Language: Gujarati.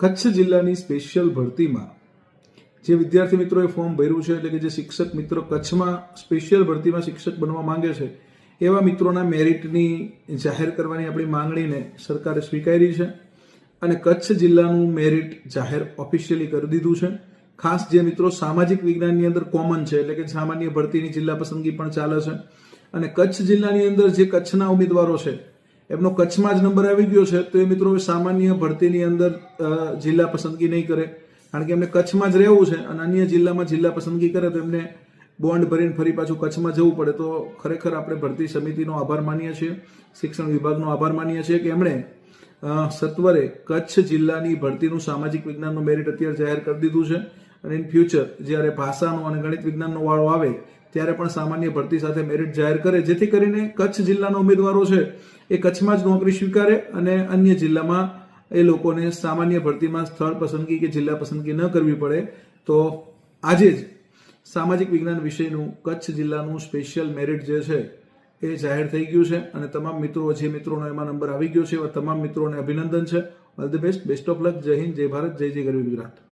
કચ્છ જિલ્લાની સ્પેશિયલ ભરતીમાં જે વિદ્યાર્થી મિત્રોએ ફોર્મ ભર્યું છે, એટલે કે જે શિક્ષક મિત્રો કચ્છમાં સ્પેશિયલ ભરતીમાં શિક્ષક બનવા માંગે છે, એવા મિત્રોના મેરિટની જાહેર કરવાની આપણી માંગણીને સરકારે સ્વીકારી છે અને કચ્છ જિલ્લાનું મેરિટ જાહેર ઓફિશિયલી કરી દીધું છે. ખાસ જે મિત્રો સામાજિક વિજ્ઞાનની અંદર કોમન છે, એટલે કે સામાન્ય ભરતીની જિલ્લા પસંદગી પણ ચાલે છે અને કચ્છ જિલ્લાની અંદર જે કચ્છના ઉમેદવારો છે એમનો કચ્છમાં જ નંબર આવી ગયો છે, તો એ મિત્રો સામાન્ય ભરતીની અંદર જિલ્લા પસંદગી નહીં કરે. કારણ કે એમને કચ્છમાં જ રહેવું છે અને અન્ય જિલ્લામાં જિલ્લા પસંદગી કરે તો એમને બોન્ડ ભરીને ફરી પાછું કચ્છમાં જવું પડે. તો ખરેખર આપણે ભરતી સમિતિનો આભાર માનીએ છીએ, શિક્ષણ વિભાગનો આભાર માનીએ છીએ કે એમણે સત્વરે કચ્છ જિલ્લાની ભરતીનું સામાજિક વિજ્ઞાનનું મેરિટ અત્યારે જાહેર કરી દીધું છે. અને ઇન ફ્યુચર જ્યારે ભાષાનો અને ગણિત વિજ્ઞાનનો વાળો આવે ત્યારે પણ સામાન્ય ભરતી સાથે મેરિટ જાહેર કરે. જેથી કરીને કચ્છ જિલ્લાના ઉમેદવારો છે, એ કચ્છમાં જ નોકરી સ્વીકારે અને અન્ય જિલ્લામાં એ લોકોને સામાન્ય ભરતીમાં સ્થળ પસંદગી કે જિલ્લા પસંદગી ન કરવી પડે, તો આજે જ સામાજિક વિજ્ઞાન વિષયનું કચ્છ જિલ્લાનું સ્પેશિયલ મેરિટ જે છે, એ જાહેર થઈ ગયું છે અને તમામ મિત્રો, જે મિત્રોનો એમાં નંબર આવી ગયો છે, એવા તમામ મિત્રોને અભિનંદન છે. All the best best of luck જય હિન્દ, જય ભારત, જય જય ગરવી ગુજરાત.